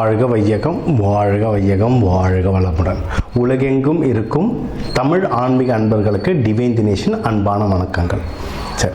வாழ்க வையகம் வாழ்க வையகம் வாழ்க வளமுடன். உலகெங்கும் இருக்கும் தமிழ் ஆன்மீக அன்பர்களுக்கு டிவைன் தினேஷன் அன்பான வணக்கங்கள். சரி.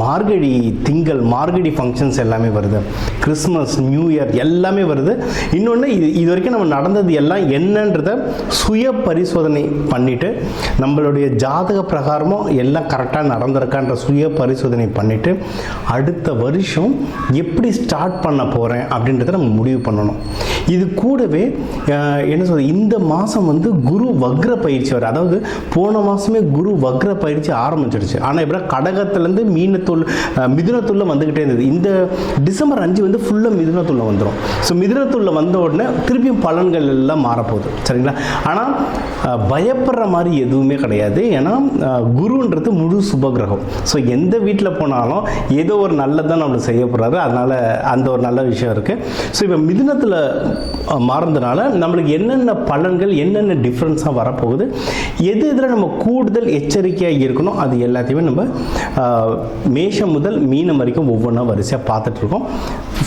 மார்கழி திங்கள் மார்கழி ஃபங்க்ஷன்ஸ் எல்லாமே வருது. கிறிஸ்மஸ் நியூ இயர் எல்லாமே வருது. இன்னொன்று இது இது வரைக்கும் நம்ம நடந்தது எல்லாம் என்னன்றத சுய பரிசோதனை பண்ணிவிட்டு நம்மளுடைய ஜாதக பிரகாரமும் எல்லாம் கரெக்டாக நடந்திருக்கான்ற சுய பரிசோதனை பண்ணிவிட்டு அடுத்த வருஷம் எப்படி ஸ்டார்ட் பண்ண போகிறேன் அப்படின்றத நம்ம முடிவு பண்ணணும். இது கூடவே என்ன சொல்றது இந்த மாதம் வந்து குரு வக்ர பயிற்சி வர அதாவது போன மாதமே குரு வக்ர பயிற்சி ஆரம்பிச்சிடுச்சு ஆனால் இப்போ கடகத்துலேருந்து மீனத்துள் மிதுனத்துள்ள வந்துக்கிட்டே இருந்தது. இந்த டிசம்பர் அஞ்சு வந்து ஃபுல்லாக மிதுனத்துள்ள வந்துடும் ஸோ மிதுனத்துள்ள வந்த உடனே திருப்பியும் பலன்கள் எல்லாம் மாறப்போகுது. சரிங்களா? ஆனால் பயப்படுற மாதிரி எதுவுமே கிடையாது. ஏன்னா குருன்றது முழு சுபகிரகம். ஸோ எந்த வீட்டில் போனாலும் ஏதோ ஒரு நல்லதான் நம்மளுக்கு செய்ய போகிறாரு அதனால் அந்த ஒரு நல்ல விஷயம் இருக்குது ஸோ இப்போ மிதுனத்தில் மாறுறதுனால நம்மளுக்கு என்னென்ன பலன்கள் என்னென்ன டிஃப்ரென்ஸாக வரப்போகுது எது இதில் நம்ம கூடுதல் எச்சரிக்கையாக இருக்கணும் அது எல்லாத்தையுமே நம்ம மேஷம் முதல் மீனம் வரைக்கும் ஒவ்வொன்றா வரிசையாக பார்த்துட்ருக்கோம்.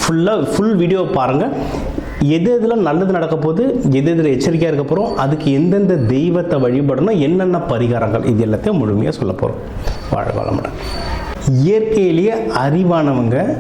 ஃபுல்லாக ஃபுல் வீடியோ பாருங்கள் எது எதில் நல்லது நடக்க போகுது எது எதில் எச்சரிக்கையாக இருக்க போகிறோம் அதுக்கு எந்தெந்த தெய்வத்தை வழிபடணும் என்னென்ன பரிகாரங்கள் இது எல்லாத்தையும் முழுமையாக சொல்ல போகிறோம் வாழ வளமுடன் இயற்கையிலேயே அறிவானவங்க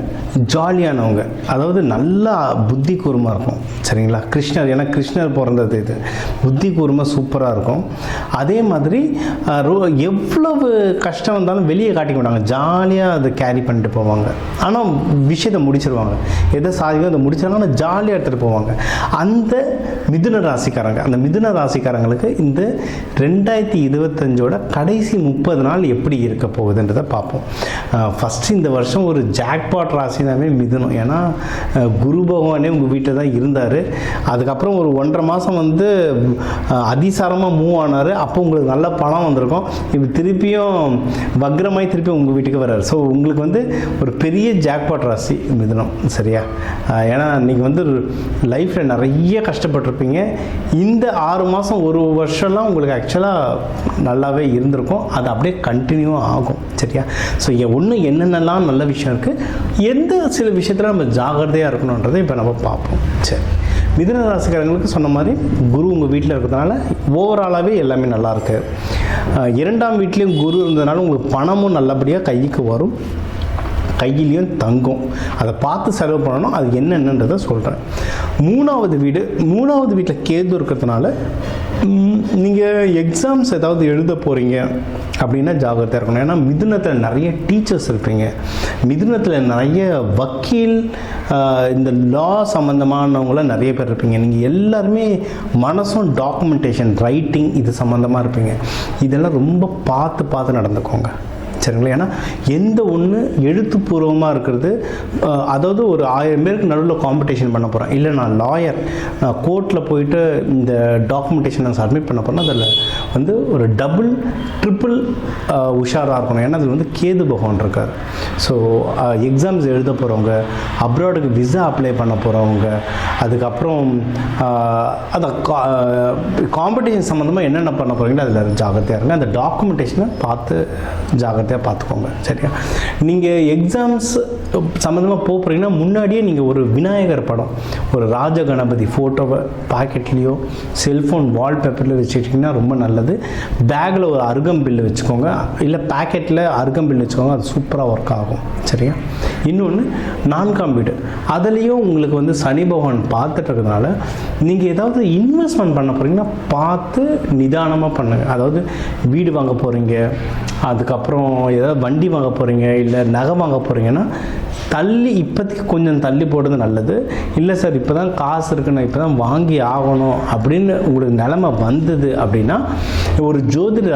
ஜாலியானவங்க. அதாவது நல்லா புத்தி கூர்மா இருக்கும். சரிங்களா? கிருஷ்ணர் ஏன்னா கிருஷ்ணர் பிறந்தது இது. புத்தி கூர்மை சூப்பராக இருக்கும். அதே மாதிரி ரோ- எவ்வளவு கஷ்டம் வந்தாலும் வெளியே காட்டிக்க மாட்டாங்க. ஜாலியாக அதை கேரி பண்ணிட்டு போவாங்க. ஆனால் விஷயத்தை முடிச்சிருவாங்க. எதை சாதிக்கும் அதை முடிச்சாலும் ஆனால் ஜாலியாக எடுத்துகிட்டு போவாங்க. அந்த மிதுன ராசிக்காரங்க அந்த மிதுன ராசிக்காரங்களுக்கு இந்த ரெண்டாயிரத்தி இருபத்தஞ்சோட கடைசி முப்பது நாள் எப்படி இருக்க போகுதுன்றதை பார்ப்போம். ஃபஸ்ட்டு இந்த வருஷம் ஒரு ஜாக்பாட் ராசினாவே மிதுனம் ஏன்னா குரு பகவானே உங்கள் வீட்டில் தான் இருந்தார். அதுக்கப்புறம் ஒரு ஒன்றரை மாதம் வந்து அதிசாரமாக மூவ் ஆனார். அப்போ உங்களுக்கு நல்ல பணம் வந்திருக்கும். இப்போ திருப்பியும் வக்ரமாய் திருப்பி உங்கள் வீட்டுக்கு வர்றாரு. ஸோ உங்களுக்கு வந்து ஒரு பெரிய ஜாக்பாட் ராசி மிதுனம் சரியா? ஏன்னா நீங்கள் வந்து லைஃப்பில் நிறைய கஷ்டப்பட்டிருப்பீங்க. இந்த ஆறு மாதம் ஒரு வருஷம்லாம் உங்களுக்கு ஆக்சுவலாக நல்லாவே இருந்திருக்கும். அது அப்படியே கண்டினியூ ஆகும். சரியா? ஸோ ஒன்று என்னென்னலாம் நல்ல விஷயம் இருக்குது எந்த சில விஷயத்தில் நம்ம ஜாகிரதையாக இருக்கணுன்றதை இப்போ நம்ம பார்ப்போம். சரி. மிதுன ராசிக்காரங்களுக்கு சொன்ன மாதிரி குரு உங்கள் வீட்டில் இருக்கிறதுனால ஓவராலாகவே எல்லாமே நல்லாயிருக்கு இரண்டாம் வீட்லேயும் குரு இருந்ததுனால உங்களுக்கு பணமும் நல்லபடியாக கைக்கு வரும். கையிலையும் தங்கும். அதை பார்த்து செலவு பண்ணணும். அது என்னென்னன்றதை சொல்கிறேன் மூணாவது வீடு மூணாவது வீட்டில் கேது இருக்கிறதுனால நீங்கள் எக்ஸாம்ஸ் ஏதாவது எழுத போகிறீங்க அப்படின்னா ஜாகிரதையாக இருக்கணும். ஏன்னா மிதுனத்தில் நிறைய டீச்சர்ஸ் இருப்பீங்க. மிதுனத்தில் நிறைய வக்கீல் இந்த லா சம்மந்தமானவங்களாம் நிறைய பேர் இருப்பீங்க. நீங்கள் எல்லாருமே மனசும் டாக்குமெண்டேஷன் ரைட்டிங் இது சம்மந்தமாக இருப்பீங்க. இதெல்லாம் ரொம்ப பார்த்து பார்த்து நடந்துக்கோங்க. சரிங்களா ஏன்னா எந்த ஒன்று எழுத்துப்பூர்வமாக இருக்கிறது அதாவது ஒரு ஆயிரம் பேருக்கு நடுவில் காம்படிஷன் பண்ண போகிறேன் இல்லை நான் லாயர் நான் கோர்ட்டில் போயிட்டு இந்த டாக்குமெண்டேஷன் நான் சப்மிட் பண்ண போகிறேன் அதில் வந்து ஒரு டபுள் ட்ரிபிள் உஷாராக இருக்கணும். ஏன்னா அதில் வந்து கேது பகவான் இருக்கார். ஸோ எக்ஸாம்ஸ் எழுத போகிறவங்க அப்ராடுக்கு விசா அப்ளை பண்ண போகிறவங்க அதுக்கப்புறம் அஹ், அதை காம்படிஷன் சம்மந்தமாக என்னென்ன பண்ண போகிறீங்களோ அதில் ஜாகிரதையாக இருங்க. அந்த டாக்குமெண்டேஷனை பார்த்து ஜாகிரதையாக பார்த்துக்கோங்க சரியா? நீங்கள் எக்ஸாம்ஸ் சம்மந்தமாக போக போகிறீங்கன்னா முன்னாடியே நீங்கள் ஒரு விநாயகர் படம் ஒரு ராஜ கணபதி ஃபோட்டோவை பாக்கெட்லேயோ செல்ஃபோன் வால்பேப்பரில் வச்சுக்கிட்டிங்கன்னா ரொம்ப நல்லது. பேக்கில் ஒரு அருகம்பில் வச்சுக்கோங்க இல்லை பேக்கெட்டில் அருகம்பில் வச்சுக்கோங்க அது சூப்பராக ஒர்க் ஆகும் சரியா? இன்னொன்று நான்காம் வீடு. அதுலேயும் உங்களுக்கு வந்து சனி பகவான் பார்த்துட்டு இருக்கிறதுனால நீங்கள் ஏதாவது இன்வெஸ்ட்மெண்ட் பண்ண போகிறீங்கன்னா பார்த்து நிதானமாக பண்ணுங்கள் அதாவது வீடு வாங்க போகிறீங்க அதுக்கப்புறம் ஏதாவது வண்டி வாங்க போகிறீங்க இல்லை நகை வாங்க போகிறீங்கன்னா தள்ளி இப்போதைக்கு கொஞ்சம் தள்ளி போடுறது நல்லது. இல்லை சார் இப்போ தான் காசு இருக்குன்னு இப்போ தான் வாங்கி ஆகணும் அப்படின்னு உங்களுக்கு நிலமை வந்தது அப்படின்னா ஒரு ஜோதிட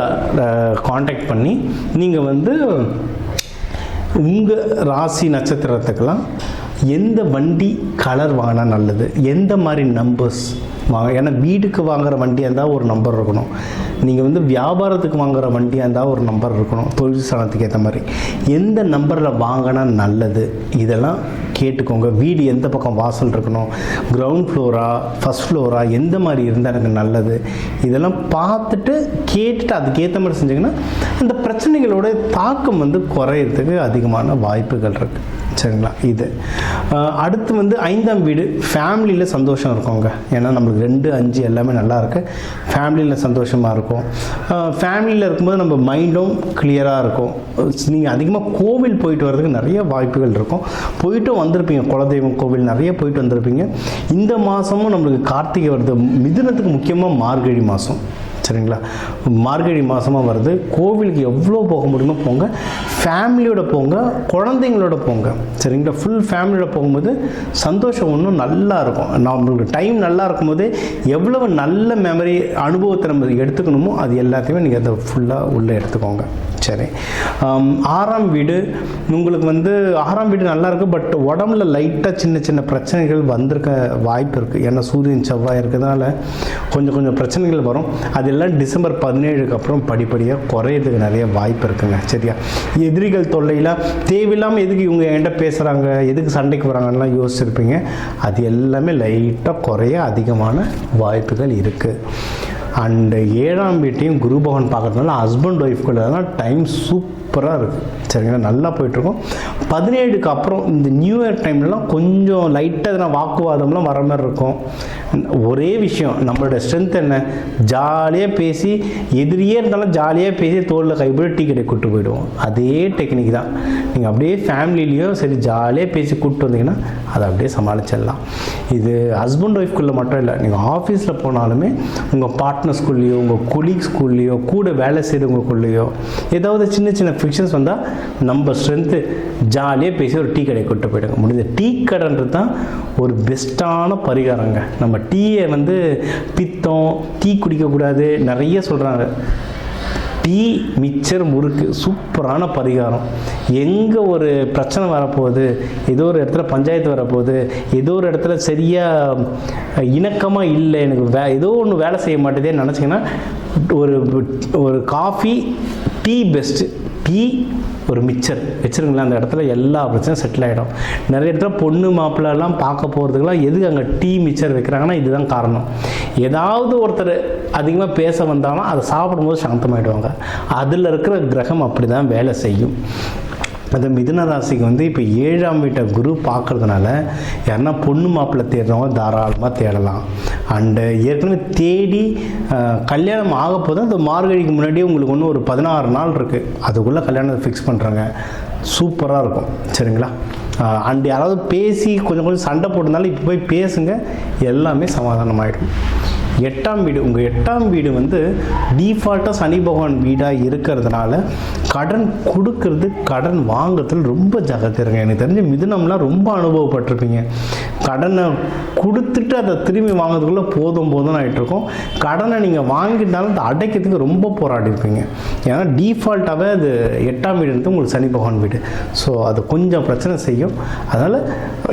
காண்டாக்ட் பண்ணி நீங்கள் வந்து உங்கள் ராசி நட்சத்திரத்துக்கெல்லாம் எந்த வண்டி கலர் வாங்கினா நல்லது? எந்த மாதிரி நம்பர்ஸ் வாங்க ஏன்னா வீடுக்கு வாங்குற வண்டியாக இருந்தால் ஒரு நம்பர் இருக்கணும். நீங்கள் வந்து வியாபாரத்துக்கு வாங்குற வண்டியாக இருந்தால் ஒரு நம்பர் இருக்கணும். தொழில் ஸ்தானத்துக்கு ஏற்ற மாதிரி. எந்த நம்பரில் வாங்கினா நல்லது? இதெல்லாம் கேட்டுக்கோங்க. வீடு எந்த பக்கம் வாசல் இருக்கணும்? கிரவுண்ட் ஃப்ளோரா ஃபஸ்ட் ஃப்ளோரா எந்த மாதிரி இருந்தால் எனக்கு நல்லது? இதெல்லாம் பார்த்துட்டு கேட்டுட்டு அதுக்கேற்ற மாதிரி செஞ்சிங்கன்னா அந்த பிரச்சனைகளோட தாக்கம் வந்து குறையிறதுக்கு அதிகமான வாய்ப்புகள் இருக்குது சரிங்களா? இது. அடுத்து வந்து ஐந்தாம் வீடு ஃபேமிலியில் சந்தோஷம் இருக்குங்க ஏன்னா நம்மளுக்கு ரெண்டு அஞ்சு எல்லாமே நல்லா இருக்கு ஃபேமிலியில் சந்தோஷமாக இருக்கும் ஃபேமிலியில் இருக்கும்போது நம்ம மைண்டும் கிளியராக இருக்கும். நீங்கள் அதிகமாக கோவில் போயிட்டு வர்றதுக்கு நிறைய வாய்ப்புகள் இருக்கும். போயிட்டு வந்திருப்பீங்க. குலதெய்வம் கோவில் நிறைய போயிட்டு வந்திருப்பீங்க. இந்த மாதமும் நம்மளுக்கு கார்த்திகை வருது மிதுனத்துக்கு முக்கியமாக மார்கழி மாதம் சரிங்களா? மார்கழி மாதமாக வருது. கோவிலுக்கு எவ்வளோ போக முடியுமோ போங்க. ஃபேமிலியோட போங்க. குழந்தைங்களோட போங்க. சரிங்களா? ஃபுல் ஃபேமிலியோட போகும்போது சந்தோஷம் ஒன்றும் நல்லா இருக்கும். நம்மளுக்கு டைம் நல்லா இருக்கும்போதே எவ்வளவு நல்ல மெமரி அனுபவத்தை நம்ம எடுத்துக்கணுமோ அது எல்லாத்தையுமே நீங்கள் அதை ஃபுல்லாக உள்ளே எடுத்துக்கோங்க. சரி ஆறாம் வீடு உங்களுக்கு வந்து ஆறாம் வீடு நல்லா இருக்குது பட் உடம்புல லைட்டாக சின்ன சின்ன பிரச்சனைகள் வந்திருக்க வாய்ப்பு இருக்குது ஏன்னா சூரியன் செவ்வாய் இருக்கிறதுனால கொஞ்சம் கொஞ்சம் பிரச்சனைகள் வரும். அதெல்லாம் டிசம்பர் பதினேழுக்கு அப்புறம் படிப்படியாக குறையிறதுக்கு நிறைய வாய்ப்பு இருக்குங்க. சரியா? எதிரிகள் தொல்லையெல்லாம் தேவையில்லாமல் எதுக்கு இவங்க என்கிட்ட பேசுகிறாங்க எதுக்கு சண்டைக்கு வராங்கலாம் யோசிச்சிருப்பீங்க. அது எல்லாமே லைட்டாக குறைய அதிகமான வாய்ப்புகள் இருக்குது அண்டு ஏழாம் வீட்டையும் குரு பகவான் பார்க்கறதுனால ஹஸ்பண்ட் ஒய்ஃப்குள்ள டைம் சூப்பராக இருக்குது சரிங்களா? நல்லா போயிட்டுருக்கும். பதினேழுக்கு அப்புறம் இந்த நியூ இயர் டைம்லலாம் கொஞ்சம் லைட்டாக எதனா வாக்குவாதம்லாம் வர மாதிரி இருக்கும். ஒரே விஷயம் நம்மளோட ஸ்ட்ரென்த் என்ன? ஜாலியாக பேசி எதிரியே இருந்தாலும் ஜாலியாக பேசி தோளில் கைப்பிடி டீ கடை கூப்பிட்டு போயிடுவோம். அதே டெக்னிக் தான். நீங்கள் அப்படியே ஃபேமிலிலேயோ சரி ஜாலியாக பேசி கூப்பிட்டு வந்தீங்கன்னா அதை அப்படியே சமாளிச்சிடலாம். இது ஹஸ்பண்ட் ஒய்ஃப்குள்ளே மட்டும் இல்லை நீங்கள் ஆஃபீஸில் போனாலுமே உங்கள் பார்ட்னர்ஸ்குள்ளேயோ உங்கள் கொலீக்ஸ்குள்ளேயோ ஸ்கூல்லையோ கூட வேலை செய்கிறவங்களுக்குள்ளேயோ ஏதாவது சின்ன சின்ன ஃபிக்ஷன்ஸ் வந்தால் நம்ம ஸ்ட்ரென்த்து ஜாலியாக பேசி ஒரு டீ கடையை கூட்டு போயிடுங்க. முடிஞ்ச. டீ கடைன்றது தான் ஒரு பெஸ்ட்டான பரிகாரங்க. நம்ம டீயை வந்து பித்தம் டீ குடிக்கக்கூடாது நிறைய சொல்கிறாங்க டீ மிச்சர் முறுக்கு. சூப்பரான பரிகாரம். எங்கே ஒரு பிரச்சனை வரப்போகுது ஏதோ ஒரு இடத்துல பஞ்சாயத்து வரப்போகுது ஏதோ ஒரு இடத்துல சரியாக இணக்கமாக இல்லை எனக்கு வே ஏதோ ஒன்று வேலை செய்ய மாட்டேதேன்னு நினச்சிங்கன்னா ஒரு ஒரு காஃபி டீ பெஸ்ட்டு டீ ஒரு மிச்சர் வச்சுருங்களேன் அந்த இடத்துல எல்லா பிரச்சனையும் செட்டில் ஆகிடும் நிறைய இடத்துல பொண்ணு மாப்பிள்ளலாம் பார்க்க போகிறதுக்கெல்லாம் எதுக்கு அங்கே டீ மிச்சர் வைக்கிறாங்கன்னா இதுதான் காரணம். ஏதாவது ஒருத்தர் அதிகமாக பேச வந்தாலும் அதை சாப்பிடும்போது சாந்தமாயிடுவாங்க. அதில் இருக்கிற கிரகம் அப்படி தான் வேலை செய்யும். அது மிதுன ராசிக்கு வந்து இப்போ ஏழாம் வீட்டை குரு பார்க்கறதுனால யாருன்னா பொண்ணு மாப்பிள்ளை தேடுறவங்க தாராளமாக தேடலாம். அண்டு ஏற்கனவே தேடி கல்யாணம் ஆக போது அந்த மார்கழிக்கு முன்னாடியே உங்களுக்கு ஒன்று ஒரு பதினாறு நாள் இருக்குது அதுக்குள்ளே கல்யாணத்தை ஃபிக்ஸ் பண்ணுறாங்க சூப்பராக இருக்கும். சரிங்களா? அண்டு யாராவது பேசி கொஞ்சம் கொஞ்சம் சண்டை போட்டிருந்தாலும் இப்போ போய் பேசுங்க. எல்லாமே சமாதானமாகிடும் எட்டாம் வீடு உங்கள் எட்டாம் வீடு வந்து டீஃபால்ட்டாக சனி பகவான் வீடாக இருக்கிறதுனால கடன் கொடுக்கறது கடன் வாங்குறதுல ரொம்ப ஜாக்கிரதை இருங்க. எனக்கு தெரிஞ்ச மிதுனம்லாம் ரொம்ப அனுபவப்பட்டிருப்பீங்க. கடனை கொடுத்துட்டு அதை திரும்பி வாங்குறதுக்குள்ளே போதும் போதும்னு ஆகிட்டுருக்கோம் கடனை நீங்கள் வாங்கிட்டாலும் அதை அடைக்கிறதுக்கு ரொம்ப போராடி இருப்பீங்க ஏன்னா டீஃபால்ட்டாகவே அது எட்டாம் வீடு வந்து உங்களுக்கு சனி பகவான் வீடு. ஸோ அது கொஞ்சம் பிரச்சனை செய்யும். அதனால்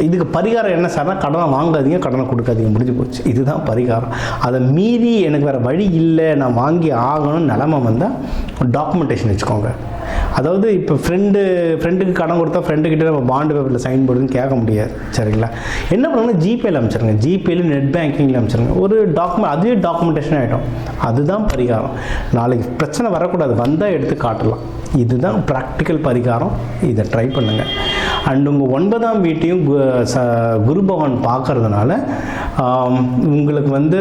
இதுக்கு பரிகாரம் என்ன சார்னா கடனை வாங்காதீங்க கடனை கொடுக்காதீங்க முடிஞ்சு போச்சு. இதுதான் பரிகாரம். அது அதை மீறி எனக்கு வேறு வழி இல்லை நான் வாங்கி ஆகணும்னு நிலமை வந்தால் டாக்குமெண்டேஷன் வச்சுக்கோங்க. அதாவது இப்போ ஃப்ரெண்டு ஃப்ரெண்டுக்கு கடன் கொடுத்தா ஃப்ரெண்டுக்கிட்ட நம்ம பாண்டு பேப்பரில் சைன் போடுன்னு கேட்க முடியாது சரிங்களா? என்ன பண்ணுங்கன்னா ஜிபேயில் அமைச்சிருங்க ஜிபேயில் நெட் பேங்கிங்கில் அமைச்சிருங்க ஒரு டாக்குமெண்ட் அதுவே டாக்குமெண்டேஷன் ஆகிடும் அதுதான் பரிகாரம். நாளைக்கு பிரச்சனை வரக்கூடாது. வந்தால் எடுத்து காட்டலாம். இதுதான் ப்ராக்டிக்கல் பரிகாரம். இதை ட்ரை பண்ணுங்கள் அண்ட் உங்கள் ஒன்பதாம் வீட்டையும் கு- ச- குரு பகவான் பார்க்கறதுனால உங்களுக்கு வந்து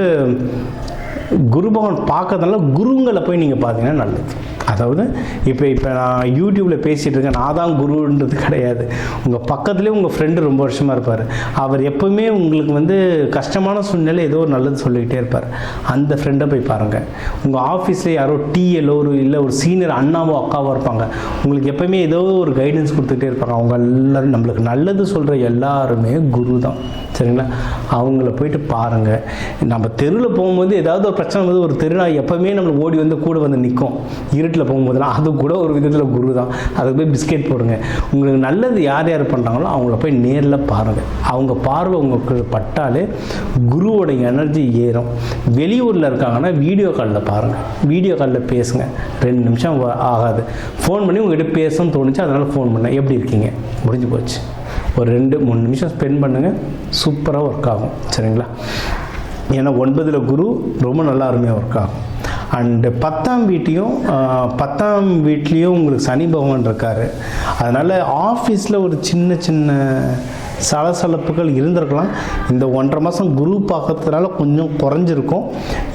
குரு பகவான் பார்க்கறதுனால குருங்களை போய் நீங்கள் பார்த்தீங்கன்னா நல்லது. அதாவது இப்போ இப்போ நான் யூடியூப்பில் பேசிகிட்டு இருக்கேன் நான் தான் குருன்றது கிடையாது. உங்கள் பக்கத்துலேயே உங்கள் ஃப்ரெண்டு ரொம்ப வருஷமாக இருப்பார். அவர் எப்பவுமே உங்களுக்கு வந்து கஷ்டமான சூழ்நிலை ஏதோ ஒரு நல்லது சொல்லிக்கிட்டே இருப்பார். அந்த ஃப்ரெண்டை போய் பாருங்கள் உங்கள் ஆஃபீஸில் யாரோ டிஎல்லோ ஒரு இல்லை ஒரு சீனியர் அண்ணாவோ அக்காவோ இருப்பாங்க. உங்களுக்கு எப்பவுமே ஏதோ ஒரு கைடன்ஸ் கொடுத்துட்டே இருப்பாங்க. அவங்க எல்லாரும் நம்மளுக்கு நல்லது சொல்கிற எல்லாருமே குரு தான் சரிங்களா? அவங்கள போயிட்டு பாருங்கள் நம்ம தெருவில் போகும்போது ஏதாவது ஒரு பிரச்சனை வந்து ஒரு தெருநாய் எப்போவுமே நம்மளுக்கு ஓடி வந்து கூட வந்து நிற்கும் இருட்டில் போகும்போதுலாம் அது கூட ஒரு விதத்தில் குரு தான் அதுக்கு போய் பிஸ்கெட் போடுங்க. உங்களுக்கு நல்லது யார் யார் பண்ணுறாங்களோ அவங்கள போய் நேரில் பாருங்கள் அவங்க பார்வை உங்களுக்கு பட்டாலே குருவோட எனர்ஜி ஏறும். வெளியூரில் இருக்காங்கன்னா வீடியோ காலில் பாருங்கள் வீடியோ காலில் பேசுங்க. ரெண்டு நிமிஷம் ஆகாது. ஃபோன் பண்ணி உங்கள்கிட்ட பேசணும்னு தோணுச்சு அதனால் ஃபோன் பண்ணேன். எப்படி இருக்கீங்க? முடிஞ்சு போச்சு. ஒரு ரெண்டு மூணு நிமிஷம் ஸ்பெண்ட் பண்ணுங்கள் சூப்பராக ஒர்க் ஆகும். சரிங்களா? ஏன்னா ஒன்பதில் குரு ரொம்ப நல்லா அருமையாக ஒர்க் ஆகும். அண்டு பத்தாம் வீட்டையும் பத்தாம் வீட்லேயும் உங்களுக்கு சனி பகவான் இருக்கார். அதனால் ஆஃபீஸில் ஒரு சின்ன சின்ன சலசலப்புகள் இருந்திருக்கலாம். இந்த ஒன்றரை மாதம் குரு பார்க்கறதுனால கொஞ்சம் குறைஞ்சிருக்கும்.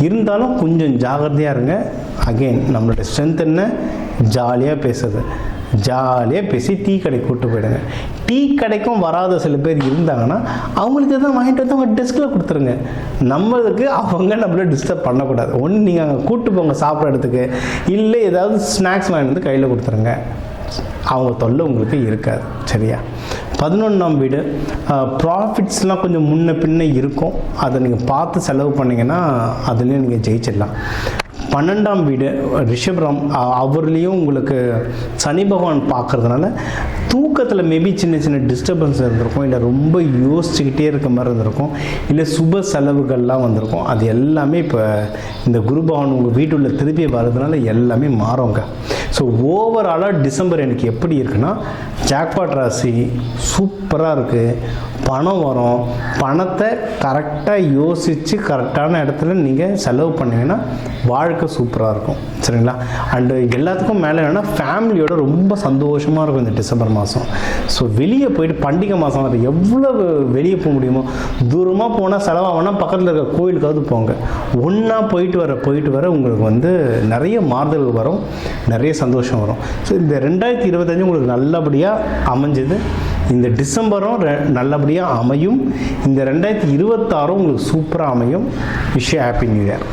இருந்தாலும் கொஞ்சம் ஜாகிரதையாக இருங்க. அகெயின் நம்மளோட ஸ்ட்ரென்த் என்ன? ஜாலியாக பேசுறது ஜாலியாக பேசி டீ கடை கூப்பிட்டு போயிடுங்க. டீ கடைக்கும் வராத சில பேர் இருந்தாங்கன்னா அவங்களுக்கு எதாவது வாங்கிட்டு வந்து அவங்க டெஸ்கில் கொடுத்துருங்க. நம்மளுக்கு அவங்க நம்மள டிஸ்டர்ப் பண்ணக்கூடாது. ஒன்று நீங்கள் அங்கே கூப்பிட்டு போங்க சாப்பிட்ற இடத்துக்கு. இல்லை ஏதாவது ஸ்நாக்ஸ் வாங்கிட்டு வந்து கையில் கொடுத்துருங்க. அவங்க தொல்லை உங்களுக்கு இருக்காது. சரியா? பதினொன்றாம் வீடு. ப்ராஃபிட்ஸ்லாம் கொஞ்சம் முன்ன பின்ன இருக்கும். அதை நீங்கள் பார்த்து செலவு பண்ணிங்கன்னா அதுலேயும் நீங்கள் ஜெயிச்சிடலாம். பன்னெண்டாம் வீடு ரிஷபரம் அவர்லேயும் உங்களுக்கு சனி பகவான் பார்க்கறதுனால தூக்கத்தில் மேபி சின்ன சின்ன டிஸ்டர்பன்ஸ் இருந்திருக்கும் இல்லை ரொம்ப யோசிச்சுக்கிட்டே இருக்க மாதிரி இருந்திருக்கும் இல்லை சுப செலவுகள்லாம் வந்திருக்கும். அது எல்லாமே இப்போ இந்த குரு பகவான் உங்கள் வீட்டுள்ள திருப்பி வர்றதுனால எல்லாமே மாறுங்க ஸோ ஓவராலாக டிசம்பர் எனக்கு எப்படி இருக்குன்னா ஜாக்பாட் ராசி சூப்பராக இருக்குது பணம் வரும். பணத்தை கரெக்டாக யோசித்து கரெக்டான இடத்துல நீங்கள் செலவு பண்ணீங்கன்னா வாழ்க்கை சூப்பராக இருக்கும். சரிங்களா? அண்டு எல்லாத்துக்கும் மேலே என்னென்னா ஃபேமிலியோட ரொம்ப சந்தோஷமாக இருக்கும் இந்த டிசம்பர் மாதம் ஸோ வெளியே போயிட்டு பண்டிகை மாதம் அது எவ்வளவு வெளியே போக முடியுமோ தூரமாக போனால் செலவாகனா பக்கத்தில் இருக்க கோயிலுக்காவது போங்க. ஒன்றா போயிட்டு வர போயிட்டு வர உங்களுக்கு வந்து நிறைய மாறுதல்கள் வரும் நிறைய சந்தோஷம் வரும். ஸோ இந்த ரெண்டாயிரத்தி இருபத்தஞ்சு உங்களுக்கு நல்லபடியாக அமைஞ்சது. இந்த டிசம்பரும் ரெ- நல்லபடியாக அமையும். இந்த ரெண்டாயிரத்தி இருபத்தாறும் உங்களுக்கு சூப்பராக அமையும். விஷயம் ஹாப்பி நியூ இயர்